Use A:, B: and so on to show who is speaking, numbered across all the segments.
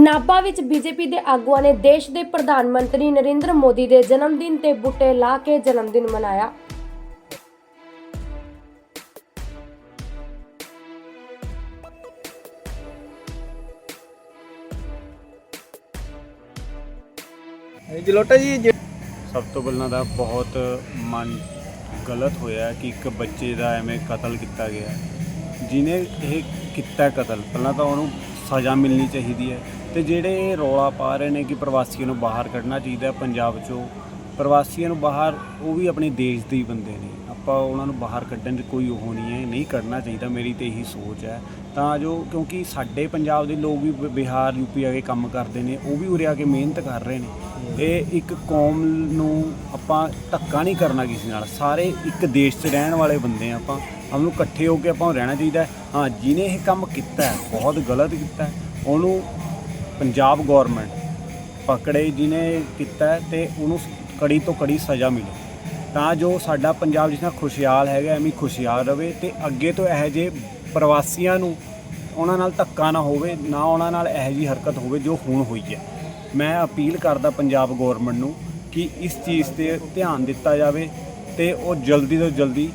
A: ਨਾਭਾ ਵਿੱਚ ਬੀਜੇਪੀ ਦੇ ਆਗੂਆਂ ਨੇ ਦੇਸ਼ ਦੇ ਪ੍ਰਧਾਨ ਮੰਤਰੀ ਨਰਿੰਦਰ ਮੋਦੀ ਦੇ ਜਨਮ ਦਿਨ ਤੇ ਬੁੱਟੇ ਲਾ ਕੇ ਜਨਮ ਦਿਨ ਮਨਾਇਆ
B: ਜਲੋਟਾ ਜੀ ਜੇ-
C: ਸਭ ਤੋਂ ਪਹਿਲਾਂ ਤਾਂ ਬਹੁਤ ਮਨ ਗਲਤ ਹੋਇਆ ਕਿ ਇੱਕ ਬੱਚੇ ਦਾ ਐਵੇਂ ਕਤਲ ਕੀਤਾ ਗਿਆ। ਜਿਨੇ ਇਹ ਕੀਤਾ ਕਤਲ ਪਹਿਲਾਂ ਤਾਂ ਉਹਨੂੰ ਸਜ਼ਾ ਮਿਲਣੀ ਚਾਹੀਦੀ ਹੈ। ਤੇ ਜਿਹੜੇ ਇਹ ਰੌਲਾ ਪਾ ਰਹੇ ਨੇ ਕਿ ਪ੍ਰਵਾਸੀਆਂ ਨੂੰ ਬਾਹਰ ਕੱਢਣਾ ਚਾਹੀਦਾ ਪੰਜਾਬ ਚੋਂ, ਪ੍ਰਵਾਸੀਆਂ ਨੂੰ ਬਾਹਰ, ਉਹ ਵੀ ਆਪਣੇ ਦੇਸ਼ ਦੇ ਹੀ ਬੰਦੇ ਨੇ। ਆਪਾਂ ਉਹਨਾਂ ਨੂੰ ਬਾਹਰ ਕੱਢਣ 'ਚ ਕੋਈ ਉਹ ਨਹੀਂ ਹੈ, ਨਹੀਂ ਕੱਢਣਾ ਚਾਹੀਦਾ, ਮੇਰੀ ਤੇ ਇਹੀ ਸੋਚ ਹੈ। ਤਾਂ ਜੋ, ਕਿਉਂਕਿ ਸਾਡੇ ਪੰਜਾਬ ਦੇ ਲੋਕ ਵੀ ਬ- ਬਿਹਾਰ ਯੂਪੀ ਆ ਕੇ ਕੰਮ ਕਰਦੇ ਨੇ, ਉਹ ਵੀ ਉਰੇ ਆ ਕੇ ਮਿਹਨਤ ਕਰ ਰਹੇ ਨੇ। ਇਹ ਇੱਕ ਕੌਮ ਨੂੰ ਆਪਾਂ ਧੱਕਾ ਨਹੀਂ ਕਰਨਾ ਕਿਸੇ ਨਾਲ। ਸਾਰੇ ਇੱਕ ਦੇਸ਼ 'ਚ ਰਹਿਣ ਵਾਲੇ ਬੰਦੇ ਆ ਆਪਾਂ। ਹਮ ਨੂੰ ਇਕੱਠੇ ਹੋ ਕੇ ਆਪਾਂ ਰਹਿਣਾ ਚਾਹੀਦਾ ਹਾਂ। ਜਿਹਨੇ ਇਹ ਕੰਮ ਕੀਤਾ ਬਹੁਤ ਗਲਤ ਕੀਤਾ ਉਹਨੂੰ ਪੰਜਾਬ ਗਵਰਨਮੈਂਟ ਪਕੜੇ ਜਿਹਨੇ ਕੀਤਾ ਤੇ ਉਹਨੂੰ ਕੜੀ ਤੋਂ ਕੜੀ ਸਜ਼ਾ ਮਿਲੇ। ਤਾਂ ਜੋ ਸਾਡਾ ਪੰਜਾਬ ਜਿਸ ਨਾਲ ਖੁਸ਼ਹਾਲ ਹੈਗਾ ਐਵੇਂ ਖੁਸ਼ਹਾਲ ਰਵੇ ਤੇ ਅੱਗੇ ਤੋਂ ਇਹੋ ਜਿਹੇ ਪ੍ਰਵਾਸੀਆਂ ਨੂੰ ਉਹਨਾਂ ਨਾਲ ਧੱਕਾ ਨਾ ਹੋਵੇ ਨਾ ਉਹਨਾਂ ਨਾਲ ਇਹੋ ਜਿਹੀ ਹਰਕਤ ਹੋਵੇ ਜੋ ਹੁਣ ਹੋਈ ਹੈ। ਮੈਂ ਅਪੀਲ ਕਰਦਾ ਪੰਜਾਬ ਗਵਰਨਮੈਂਟ ਨੂੰ ਕਿ ਇਸ ਚੀਜ਼ ਤੇ ਧਿਆਨ ਦਿੱਤਾ ਜਾਵੇ ਤੇ ਉਹ ਜਲਦੀ ਤੋਂ ਜਲਦੀ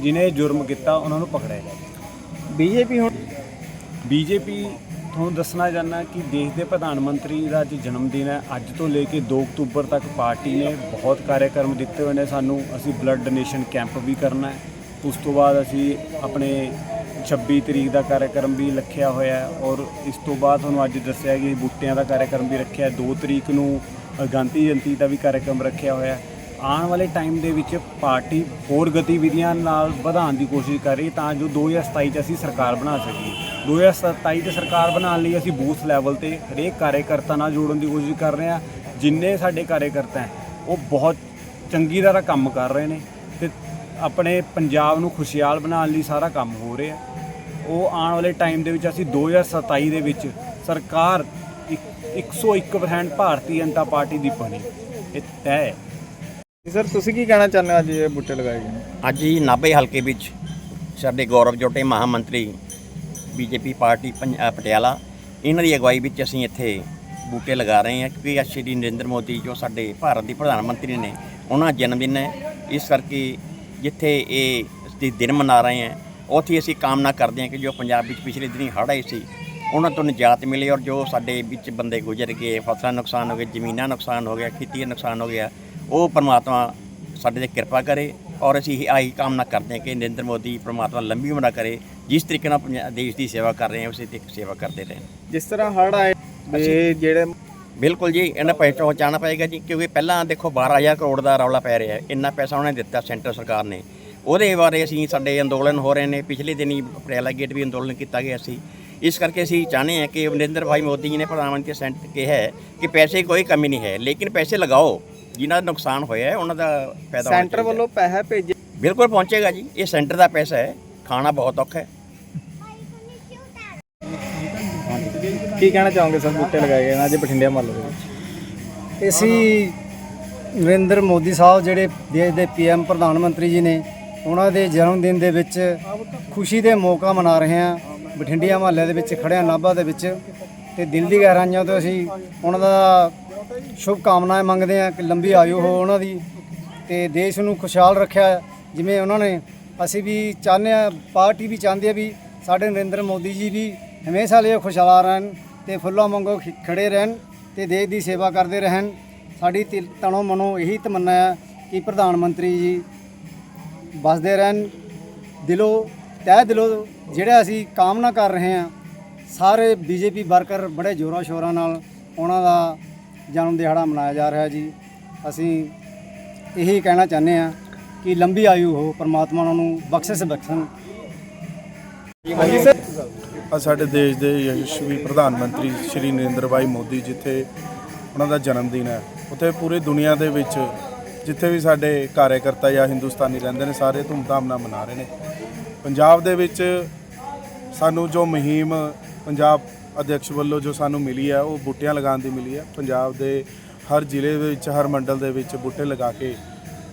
C: ਜਿਨੇ ਜੁਰਮ ਕੀਤਾ ਉਹਨਾਂ ਨੂੰ ਪਕੜਿਆ ਜਾਵੇ।
B: ਬੀਜੇਪੀ ਹੁਣ
C: ਬੀਜੇਪੀ ਤੁਹਾਨੂੰ ਦੱਸਣਾ ਚਾਹੁੰਦਾ ਕਿ ਦੇਸ਼ ਦੇ ਪ੍ਰਧਾਨ ਮੰਤਰੀ ਦਾ ਅੱਜ ਜਨਮ ਦਿਨ ਹੈ। ਅੱਜ ਤੋਂ ਲੈ ਕੇ 2 ਅਕਤੂਬਰ ਤੱਕ ਪਾਰਟੀ ਨੇ ਬਹੁਤ ਕਾਰਜਕ੍ਰਮ ਦਿੱਤੇ ਹੋਏ ਨੇ। ਸਾਨੂੰ ਅਸੀਂ ਬਲੱਡ ਡੋਨੇਸ਼ਨ ਕੈਂਪ ਵੀ ਕਰਨਾ ਹੈ। ਉਸ ਤੋਂ ਬਾਅਦ ਅਸੀਂ ਆਪਣੇ 26 ਤਰੀਕ ਦਾ ਕਾਰਜਕ੍ਰਮ ਵੀ ਰੱਖਿਆ ਹੋਇਆ ਹੈ ਔਰ ਇਸ ਤੋਂ ਬਾਅਦ ਤੁਹਾਨੂੰ ਅੱਜ ਦੱਸਿਆ ਕਿ ਬੂਟਿਆਂ ਦਾ ਕਾਰਜਕ੍ਰਮ ਵੀ ਰੱਖਿਆ ਹੈ। 2 ਤਰੀਕ ਨੂੰ ਗਾਂਧੀ ਜਯੰਤੀ ਦਾ ਵੀ ਕਾਰਜਕ੍ਰਮ ਰੱਖਿਆ ਹੋਇਆ ਹੈ। ਆਉਣ ਵਾਲੇ ਟਾਈਮ ਦੇ ਵਿੱਚ ਪਾਰਟੀ ਹੋਰ ਗਤੀਵਿਧੀਆਂ ਨਾਲ ਵਧਾਉਣ ਦੀ ਕੋਸ਼ਿਸ਼ ਕਰ ਰਹੀ ਤਾਂ ਜੋ 2027 ਚ ਅਸੀਂ ਸਰਕਾਰ ਬਣਾ ਸਕੀਏ। 2027 ਚ ਸਰਕਾਰ ਬਣਾਉਣ ਲਈ ਅਸੀਂ ਬੂਥ ਲੈਵਲ ਤੇ ਹਰੇਕ ਕਾਰਜਕਰਤਾ ਨਾਲ ਜੋੜਨ ਦੀ ਕੋਸ਼ਿਸ਼ ਕਰ ਰਹੇ ਹਾਂ। ਜਿੰਨੇ ਸਾਡੇ ਕਾਰਜਕਰਤਾ ਹੈ, ਉਹ ਬਹੁਤ ਚੰਗੀ ਤਰ੍ਹਾਂ ਕੰਮ ਕਰ ਰਹੇ ਨੇ ਤੇ ਆਪਣੇ ਪੰਜਾਬ ਨੂੰ ਖੁਸ਼ਹਾਲ ਬਣਾਉਣ ਲਈ ਸਾਰਾ ਕੰਮ ਹੋ ਰਿਹਾ ਉਹ ਆਉਣ ਵਾਲੇ ਟਾਈਮ ਦੇ ਵਿੱਚ ਅਸੀਂ 2027 ਦੇ ਵਿੱਚ ਸਰਕਾਰ ਇੱਕ- 101% ਭਾਰਤੀ ਜਨਤਾ ਪਾਰਟੀ ਦੀ ਬਣੀ। ਇਹ ਤੈਅ ਹੈ।
B: ਸਰ ਤੁਸੀਂ ਕੀ ਕਹਿਣਾ ਚਾਹੁੰਦੇ ਹੋ ਅੱਜ ਇਹ ਬੂਟੇ ਲਗਾਏ ਗਏ ਨੇ?
D: ਅੱਜ ਹੀ ਨਾਭੇ ਹਲਕੇ ਵਿੱਚ ਸਾਡੇ ਗੌਰਵ ਜੋਟੇ ਮਹਾਮੰਤਰੀ ਬੀਜੇਪੀ ਪਾਰਟੀ ਪੰਜ- ਅ, ਪਟਿਆਲਾ ਇਹਨਾਂ ਦੀ ਅਗਵਾਈ ਵਿੱਚ ਅਸੀਂ ਇੱਥੇ ਬੂਟੇ ਲਗਾ ਰਹੇ ਹਾਂ ਕਿਉਂਕਿ ਅੱਜ ਸ਼੍ਰੀ ਨਰਿੰਦਰ ਮੋਦੀ ਜੋ ਸਾਡੇ ਭਾਰਤ ਦੇ ਪ੍ਰਧਾਨ ਮੰਤਰੀ ਨੇ ਉਹਨਾਂ ਦਾ ਜਨਮ ਦਿਨ ਹੈ। ਇਸ ਕਰਕੇ ਜਿੱਥੇ ਇਹ ਦੀ ਦਿਨ ਮਨਾ ਰਹੇ ਹਾਂ ਉੱਥੇ ਅਸੀਂ ਕਾਮਨਾ ਕਰਦੇ ਹਾਂ ਕਿ ਜੋ ਪੰਜਾਬ ਵਿੱਚ ਪਿਛਲੇ ਦਿਨੀ ਹੜ੍ਹ ਆਏ ਸੀ ਉਹਨਾਂ ਤੋਂ ਨਿਜਾਤ ਮਿਲੇ ਔਰ ਜੋ ਸਾਡੇ ਵਿੱਚ ਬੰਦੇ ਗੁਜ਼ਰ ਗਏ ਫਸਲਾਂ ਨੁਕਸਾਨ ਹੋ ਗਏ ਜ਼ਮੀਨਾਂ ਨੁਕਸਾਨ ਹੋ ਗਿਆ ਖੇਤੀ ਦਾ ਨੁਕਸਾਨ ਹੋ ਗਿਆ ਉਹ ਪਰਮਾਤਮਾ ਸਾਡੇ ਤੇ ਕਿਰਪਾ ਕਰੇ ਔਰ ਅਸੀਂ ਇਹ ਆਹੀ ਕਾਮਨਾ ਕਰਦੇ ਹਾਂ ਕਿ ਨਰਿੰਦਰ ਮੋਦੀ ਪਰਮਾਤਮਾ ਲੰਬੀ ਉਮਰ ਕਰੇ ਜਿਸ ਤਰੀਕੇ ਨਾਲ ਦੇਸ਼ ਦੀ ਸੇਵਾ ਕਰ ਰਹੇ ਹਾਂ ਉਸੇ ਤੇ ਸੇਵਾ ਕਰਦੇ ਰਹਿਣ।
B: ਜਿਸ ਤਰ੍ਹਾਂ ਹੜ ਆਏ ਜਿਹੜੇ
D: ਬਿਲਕੁਲ ਜੀ ਇਹਨਾਂ ਪੈਸੇ ਪਹੁੰਚਾਉਣਾ ਪਏਗਾ ਜੀ ਕਿਉਂਕਿ ਪਹਿਲਾਂ ਦੇਖੋ 12000 ਕਰੋੜ ਦਾ ਰੌਲਾ ਪੈ ਰਿਹਾ ਇੰਨਾ ਪੈਸਾ ਉਹਨੇ ਦਿੱਤਾ ਸੈਂਟਰ ਸਰਕਾਰ ਨੇ। ਉਹਦੇ ਬਾਰੇ ਅਸੀਂ ਸਾਡੇ ਅੰਦੋਲਨ ਹੋ ਰਹੇ ਨੇ ਪਿਛਲੇ ਦਿਨੀ ਪਟਿਆਲਾ ਗੇਟ ਵੀ ਅੰਦੋਲਨ ਕੀਤਾ ਗਿਆ ਸੀ। ਇਸ ਕਰਕੇ ਅਸੀਂ ਚਾਹੁੰਦੇ ਹਾਂ ਕਿ ਨਰਿੰਦਰ ਭਾਈ ਮੋਦੀ ਜੀ ਨੇ ਪ੍ਰਧਾਨ ਮੰਤਰੀ ਸੈਂਟਰ ਕਿਹਾ ਹੈ ਕਿ ਪੈਸੇ ਕੋਈ ਕਮੀ ਨਹੀਂ ਹੈ ਲੇਕਿਨ ਪੈਸੇ ਲਗਾਓ। ਜਿਨ੍ਹਾਂ ਦਾ ਨੁਕਸਾਨ ਹੋਇਆ ਹੈ ਉਹਨਾਂ ਦਾ ਫਾਇਦਾ ਹੋਣਾ
B: ਸੈਂਟਰ
D: ਚਾਹੀਦਾ ਹੈ।
B: ਵੱਲੋਂ ਪੈਸਾ ਭੇਜੇ
D: ਬਿਲਕੁਲ ਪਹੁੰਚੇਗਾ ਜੀ। ਇਹ ਸੈਂਟਰ ਦਾ ਪੈਸਾ ਹੈ। ਖਾਣਾ ਬਹੁਤ ਔਖਾ ਹੈ।
B: ਕੀ ਕਹਿਣਾ ਚਾਹੋਗੇ ਸਰ? ਬੁੱਟੇ ਲਗਾਏ ਗਏ ਨੇ। ਅੱਜ ਬਠਿੰਡੇ ਮਹੱਲੇ ਦੇ ਵਿੱਚ।
E: ਅਸੀਂ ਨਰਿੰਦਰ ਮੋਦੀ ਸਾਹਿਬ ਜਿਹੜੇ ਦੇਸ਼ ਦੇ ਪੀਐਮ ਪ੍ਰਧਾਨ ਮੰਤਰੀ ਜੀ ਨੇ ਉਹਨਾਂ ਦੇ ਜਨਮ ਦਿਨ ਦੇ ਵਿੱਚ ਖੁਸ਼ੀ ਦੇ ਮੌਕਾ ਮਨਾ ਰਹੇ ਹਾਂ। ਬਠਿੰਡਿਆ ਮਹੱਲੇ ਦੇ ਵਿੱਚ ਖੜਿਆ ਨਾਭਾ ਦੇ ਵਿੱਚ। ਤੇ ਦਿਲ ਦੀ ਗਹਿਰਾਈਆਂ ਤੋਂ ਅਸੀਂ ਉਹਨਾਂ ਦਾ ਸ਼ੁਭ ਕਾਮਨਾਵਾਂ ਮੰਗਦੇ ਹਾਂ ਕਿ ਲੰਬੀ ਆਯੂ ਹੋ ਉਹਨਾਂ ਦੀ ਤੇ ਦੇਸ਼ ਨੂੰ ਖੁਸ਼ਹਾਲ ਰੱਖਿਆ ਜਿਵੇਂ ਉਹਨਾਂ ਨੇ ਅਸੀਂ ਵੀ ਚਾਹੁੰਦੇ ਹਾਂ, ਪਾਰਟੀ ਵੀ ਚਾਹੁੰਦੀ ਹੈ ਵੀ ਸਾਡੇ ਨਰਿੰਦਰ ਮੋਦੀ ਜੀ ਵੀ ਹਮੇਸ਼ਾ ਲਈ ਖੁਸ਼ਹਾਲ ਰਹਿਣ ਤੇ ਫੁੱਲਾਂ ਵਾਂਗੂ ਖਿ- ਖੜੇ ਰਹਿਣ ਤੇ ਦੇਸ਼ ਦੀ ਸੇਵਾ ਕਰਦੇ ਰਹਿਣ। ਸਾਡੀ ਤਿਲ- ਤਨੋਂ ਮਨੋਂ ਇਹੀ ਤਮੰਨਾ ਹੈ ਕਿ ਪ੍ਰਧਾਨ ਮੰਤਰੀ ਜੀ ਬਸਦੇ ਰਹਿਣ। ਦਿਲੋਂ, ਤਹਿ ਦਿਲੋਂ ਜਿਹੜਾ ਅਸੀਂ ਕਾਮਨਾ ਕਰ ਰਹੇ ਹਾਂ, ਸਾਰੇ ਬੀਜੇਪੀ ਵਰਕਰ ਬੜੇ ਜ਼ੋਰਾਂ ਸ਼ੋਰਾਂ ਨਾਲ ਉਹਨਾਂ ਦਾ ਜਨਮ ਦਿਹਾੜਾ ਮਨਾਇਆ ਜਾ ਰਿਹਾ ਜੀ। ਅਸੀਂ ਇਹੀ ਕਹਿਣਾ ਚਾਹੁੰਦੇ ਹਾਂ ਕਿ ਲੰਬੀ ਆਯੂ ਹੋ, ਪਰਮਾਤਮਾ ਉਹਨਾਂ ਨੂੰ ਬਖਸ਼ਿਸ਼ ਬਖਸ਼ਣ।
B: ਹਾਂਜੀ
F: ਸਾਡੇ ਦੇਸ਼ ਦੇ ਯਸ਼ਵੀ ਪ੍ਰਧਾਨ ਮੰਤਰੀ ਸ਼੍ਰੀ ਨਰਿੰਦਰ ਭਾਈ ਮੋਦੀ ਜਿੱਥੇ ਉਹਨਾਂ ਦਾ ਜਨਮ ਦਿਨ ਹੈ, ਉੱਥੇ ਪੂਰੀ ਦੁਨੀਆ ਦੇ ਵਿੱਚ ਜਿੱਥੇ ਵੀ ਸਾਡੇ ਕਾਰਜਕਰਤਾ ਜਾਂ ਹਿੰਦੁਸਤਾਨੀ ਰਹਿੰਦੇ ਨੇ, ਸਾਰੇ ਧੂਮਧਾਮ ਨਾਲ ਮਨਾ ਰਹੇ ਨੇ। ਪੰਜਾਬ ਦੇ ਵਿੱਚ ਸਾਨੂੰ ਜੋ ਮੁਹਿੰਮ ਪੰਜਾਬ ਅਧਿਕਸ਼ ਵੱਲੋਂ ਜੋ ਸਾਨੂੰ ਮਿਲੀ ਹੈ ਉਹ ਬੂਟਿਆਂ ਲਗਾਉਣ ਦੀ ਮਿਲੀ ਹੈ। ਪੰਜਾਬ ਦੇ ਹਰ ਜ਼ਿਲ੍ਹੇ ਦੇ ਵਿੱਚ ਹਰ ਮੰਡਲ ਦੇ ਵਿੱਚ ਬੂਟੇ ਲਗਾ ਕੇ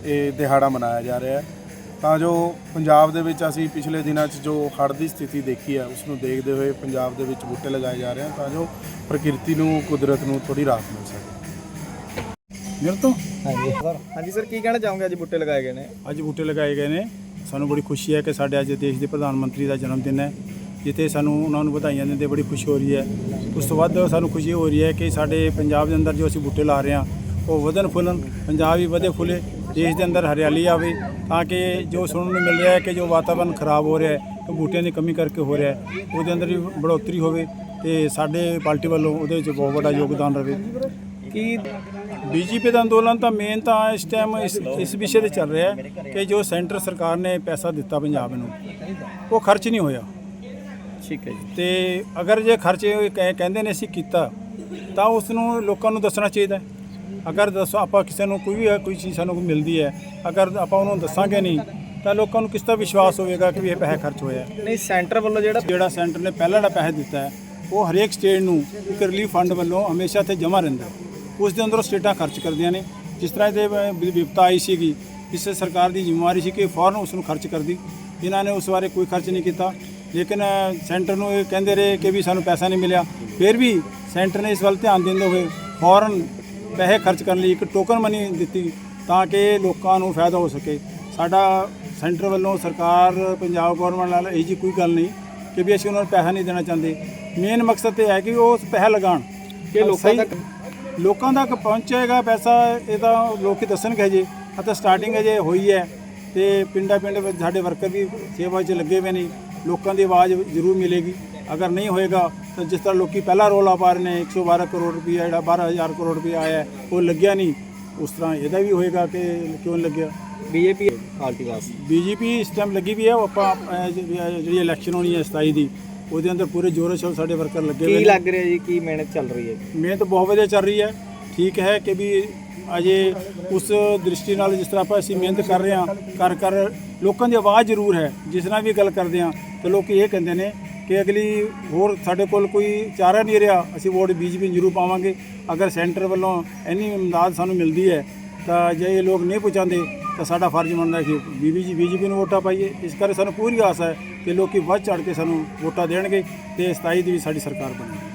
F: ਇਹ ਦਿਹਾੜਾ ਮਨਾਇਆ ਜਾ ਰਿਹਾ ਹੈ। ਤਾਂ ਜੋ ਪੰਜਾਬ ਦੇ ਵਿੱਚ ਅਸੀਂ ਪਿਛਲੇ ਦਿਨਾਂ 'ਚ ਜੋ ਹੜ੍ਹ ਦੀ ਸਥਿਤੀ ਦੇਖੀ ਹੈ ਉਸ ਨੂੰ ਦੇਖਦੇ ਹੋਏ ਪੰਜਾਬ ਦੇ ਵਿੱਚ ਬੂਟੇ ਲਗਾਏ ਜਾ ਰਹੇ ਹਨ ਤਾਂ ਜੋ ਪ੍ਰਕਿਰਤੀ ਨੂੰ ਕੁਦਰਤ ਨੂੰ ਥੋੜੀ ਰਾਹਤ ਮਿਲ ਸਕੇ।
B: ਮੇਰੇ ਤੋਂ ਹਾਂਜੀ। ਹਾਂਜੀ ਸਰ ਕੀ ਕਹਿਣਾ ਚਾਹੋਗੇ? ਅੱਜ ਬੂਟੇ ਲਗਾਏ ਗਏ ਨੇ।
G: ਅੱਜ ਬੂਟੇ ਲਗਾਏ ਗਏ ਨੇ। ਸਾਨੂੰ ਬੜੀ ਖੁਸ਼ੀ ਹੈ ਕਿ ਸਾਡੇ ਅੱਜ ਦੇਸ਼ ਦੇ ਪ੍ਰਧਾਨ ਮੰਤਰੀ ਦਾ ਜਨਮ ਦਿਨ ਹੈ। ਜਿੱਥੇ ਸਾਨੂੰ ਉਹਨਾਂ ਨੂੰ ਵਧਾਈਆਂ ਦਿੰਦੇ ਬੜੀ ਖੁਸ਼ੀ ਹੋ ਰਹੀ ਹੈ। ਉਸ ਤੋਂ ਵੱਧ ਸਾਨੂੰ ਖੁਸ਼ੀ ਹੋ ਰਹੀ ਹੈ ਕਿ ਸਾਡੇ ਪੰਜਾਬ ਦੇ ਅੰਦਰ ਜੋ ਅਸੀਂ ਬੂਟੇ ਲਾ ਰਹੇ ਹਾਂ, ਉਹ ਵਧਣ ਫੁੱਲਣ, ਪੰਜਾਬ ਵੀ ਵਧੇ ਫੁੱਲੇ, ਦੇਸ਼ ਦੇ ਅੰਦਰ ਹਰਿਆਲੀ ਆਵੇ ਤਾਂ ਕਿ ਜੋ ਸੁਣਨ ਨੂੰ ਮਿਲ ਰਿਹਾ ਹੈ ਕਿ ਜੋ ਵਾਤਾਵਰਣ ਖਰਾਬ ਹੋ ਰਿਹਾ ਹੈ ਬੂਟਿਆਂ ਦੀ ਕਮੀ ਕਰਕੇ ਹੋ ਰਿਹਾ ਹੈ, ਉਹਦੇ ਅੰਦਰ ਵੀ ਬੜੋਤਰੀ ਹੋਵੇ ਤੇ ਸਾਡੇ ਪਾਰਟੀ ਵੱਲੋਂ ਉਹਦੇ ਵਿੱਚ ਬਹੁਤ ਵੱਡਾ ਯੋਗਦਾਨ ਰਵੇ
B: ਕੀ
G: ਬੀਜੇਪੀ ਦਾ ਅੰਦੋਲਨ ਤਾਂ ਮੇਨ ਤਾਂ ਇਸ ਟਾਈਮ ਇਸ ਇਸ ਵਿਸ਼ੇ ਤੇ ਚੱਲ ਰਿਹਾ ਹੈ ਕਿ ਜੋ ਸੈਂਟਰ ਸਰਕਾਰ ਨੇ ਪੈਸਾ ਦਿੱਤਾ ਪੰਜਾਬ ਨੂੰ, ਉਹ ਖਰਚ ਨਹੀਂ ਹੋਇਆ।
B: ਠੀਕ ਹੈ ਜੀ
G: ਤੇ ਅਗਰ ਜੇ ਖਰਚ ਇਹ ਕਹਿ- ਕਹਿੰਦੇ ਨੇ ਅਸੀਂ ਕੀਤਾ ਤਾਂ ਉਸ ਨੂੰ ਲੋਕਾਂ ਨੂੰ ਦੱਸਣਾ ਚਾਹੀਦਾ ਹੈ। ਅਗਰ ਦੱਸੋ ਆਪਾਂ ਕਿਸੇ ਨੂੰ ਕੋਈ ਵੀ ਕੋਈ ਚੀਜ਼ ਸਾਨੂੰ ਕੋਈ ਮਿਲਦੀ ਹੈ ਅਗਰ ਆਪਾਂ ਉਹਨੂੰ ਦੱਸਾਂਗੇ ਨਹੀਂ ਤਾਂ ਲੋਕਾਂ ਨੂੰ ਕਿਸ ਦਾ ਵਿਸ਼ਵਾਸ ਹੋਵੇਗਾ ਕਿ ਵੀ ਇਹ ਪੈਸਾ ਖਰਚ ਹੋਇਆ ਹੈ।
B: ਨਹੀਂ ਸੈਂਟਰ ਵੱਲੋਂ ਜਿਹੜਾ
G: ਜਿਹੜਾ ਸੈਂਟਰ ਨੇ ਪਹਿਲਾਂ ਜਿਹੜਾ ਪੈਸਾ ਦਿੱਤਾ ਹੈ ਉਹ ਹਰੇਕ ਸਟੇਟ ਨੂੰ ਇੱਕ ਰਿਲੀਫ ਫੰਡ ਵੱਲੋਂ ਹਮੇਸ਼ਾ ਤੇ ਜਮ੍ਹਾਂ ਰਹਿੰਦਾ ਹੈ। ਉਸ ਦੇ ਅੰਦਰੋਂ ਸਟੇਟਾਂ ਖਰਚ ਕਰਦੀਆਂ ਨੇ ਜਿਸ ਤਰ੍ਹਾਂ ਇਹਦੇ ਵ- ਵਿ- ਵਿਪਤਾ ਆਈ ਸੀਗੀ ਇਸ ਸਰਕਾਰ ਦੀ ਜ਼ਿੰਮੇਵਾਰੀ ਸੀ ਕਿ ਫੌਰਨ ਉਸ ਨੂੰ ਖਰਚ ਕਰਦੀ ਇਹਨਾਂ ਨੇ ਉਸ ਬਾਰੇ ਕੋਈ ਖਰਚ ਨਹੀਂ ਕੀਤਾ ਲੇਕਿਨ ਸੈਂਟਰ ਨੂੰ ਇਹ ਕਹਿੰਦੇ ਰਹੇ ਕਿ ਵੀ ਸਾਨੂੰ ਪੈਸਾ ਨਹੀਂ ਮਿਲਿਆ। ਫਿਰ ਵੀ ਸੈਂਟਰ ਨੇ ਇਸ ਵੱਲ ਧਿਆਨ ਦਿੰਦੇ ਹੋਏ ਫੌਰਨ ਪੈਸੇ ਖਰਚ ਕਰਨ ਲਈ ਇੱਕ ਟੋਕਨ ਮਨੀ ਦਿੱਤੀ ਤਾਂ ਕਿ ਲੋਕਾਂ ਨੂੰ ਫਾਇਦਾ ਹੋ ਸਕੇ। ਸਾਡਾ ਸੈਂਟਰ ਵੱਲੋਂ ਸਰਕਾਰ ਪੰਜਾਬ ਗਵਰਨਮੈਂਟ ਨਾਲ ਇਹ ਜੀ ਕੋਈ ਗੱਲ ਨਹੀਂ ਕਿ ਵੀ ਅਸੀਂ ਉਹਨਾਂ ਨੂੰ ਪੈਸਾ ਨਹੀਂ ਦੇਣਾ ਚਾਹੁੰਦੇ। ਮੇਨ ਮਕਸਦ ਇਹ ਹੈ ਕਿ ਉਹ ਪੈਸਾ ਲਗਾਉਣ।
B: ਕਿ ਲੋਕਾਂ ਤੱਕ-
G: ਲੋਕਾਂ ਤੱਕ ਪਹੁੰਚੇਗਾ ਪੈਸਾ ਇਹ ਤਾਂ ਲੋਕੀ ਦੱਸਣਗੇ ਜੇ ਅਤੇ ਸਟਾਰਟਿੰਗ ਅਜੇ ਹੋਈ ਹੈ ਤੇ ਪਿੰਡਾਂ ਪਿੰਡ ਵਿੱਚ ਸਾਡੇ ਵਰਕਰ ਵੀ ਸੇਵਾ 'ਚ ਲੱਗੇ ਹੋਏ ਨੇ। ਲੋਕਾਂ ਦੀ ਆਵਾਜ਼ ਜ਼ਰੂਰ ਮਿਲੇਗੀ। ਅਗਰ ਨਹੀਂ ਹੋਏਗਾ ਤਾਂ ਜਿਸ ਤਰ੍ਹਾਂ ਲੋਕੀ ਪਹਿਲਾ ਰੋਲਾ ਪਾ ਰਹੇ ਨੇ 112 ਕਰੋੜ ਰੁਪਈਆ ਜਿਹੜਾ 12000 ਕਰੋੜ ਰੁਪਈਆ ਆਇਆ ਉਹ ਲੱਗਿਆ ਨਹੀਂ। ਉਸ ਤਰ੍ਹਾਂ ਇਹਦਾ ਵੀ ਹੋਏਗਾ ਕਿ ਕਿਉਂ ਲੱਗਿਆ?
B: ਬੀਜੇਪੀ ਪਾਰਟੀ ਵਾਸਤੇ
G: ਬੀਜੇਪੀ ਇਸ ਟਾਈਮ ਲੱਗੀ ਵੀ ਹੈ ਉਹ ਆਪਾਂ ਅਹ, ਜਿਹੜੀ ਜਿਹੜੀ ਇਲੈਕਸ਼ਨ ਹੋਣੀ ਹੈ 27 ਦੀ ਉਹਦੇ ਅੰਦਰ ਪੂਰੇ ਜ਼ੋਰ ਸ਼ੋਰ ਸਾਡੇ ਵਰਕਰ ਲੱਗੇ ਹੋਏ
B: ਕੀ
G: ਨੇ।
B: ਲੱਗ ਰਿਹਾ ਜੀ? ਕੀ ਮਿਹਨਤ ਚੱਲ ਰਹੀ ਹੈ?
G: ਮਿਹਨਤ ਬਹੁਤ ਵਧੀਆ ਚੱਲ ਰਹੀ ਹੈ। ਠੀਕ ਹੈ ਕਿ ਵੀ ਅਜੇ ਉਸ ਦ੍ਰਿਸ਼ਟੀ ਨਾਲ ਜਿਸ ਤਰ੍ਹਾਂ ਆਪਾਂ ਅਸੀਂ ਮਿਹਨਤ ਕਰ ਰਹੇ ਹਾਂ, ਕਰ ਕਰ ਲੋਕਾਂ ਦੀ ਆਵਾਜ਼ ਜ਼ਰੂਰ ਹੈ, ਜਿਸ ਨਾਲ ਵੀ ਗੱਲ ਕਰਦੇ ਹਾਂ, ਤੇ ਲੋਕ ਇਹ ਕਹਿੰਦੇ ਨੇ ਕਿ ਅਗਲੀ ਹੋਰ ਸਾਡੇ ਕੋਲ ਕੋਈ ਚਾਰਾ ਨਹੀਂ ਰਿਹਾ, ਅਸੀਂ ਵੋਟ ਬੀਜੇਪੀ ਨੂੰ ਜ਼ਰੂਰ ਪਾਵਾਂਗੇ। ਅਗਰ ਸੈਂਟਰ ਵੱਲੋਂ ਇੰਨੀ ਇਮਦਾਦ ਸਾਨੂੰ ਮਿਲਦੀ ਹੈ, ਤਾਂ ਜੇ ਇਹ ਲੋਕ ਨਹੀਂ ਪਹੁੰਚਾਉਂਦੇ ਤਾਂ ਸਾਡਾ ਫਰਜ਼ ਬਣਦਾ ਕਿ ਬੀਬੀਜੀ ਬੀਜੇਪੀ ਨੂੰ ਵੋਟਾਂ ਪਾਈਏ। ਇਸ ਕਰਕੇ ਸਾਨੂੰ ਪੂਰੀ ਆਸ ਹੈ ਕਿ ਲੋਕੀ ਵੱਧ ਚੜ ਕੇ ਸਾਨੂੰ ਵੋਟਾਂ ਦੇਣਗੇ ਤੇ 27 ਦੀ ਵੀ ਸਾਡੀ ਸਰਕਾਰ ਬਣੇ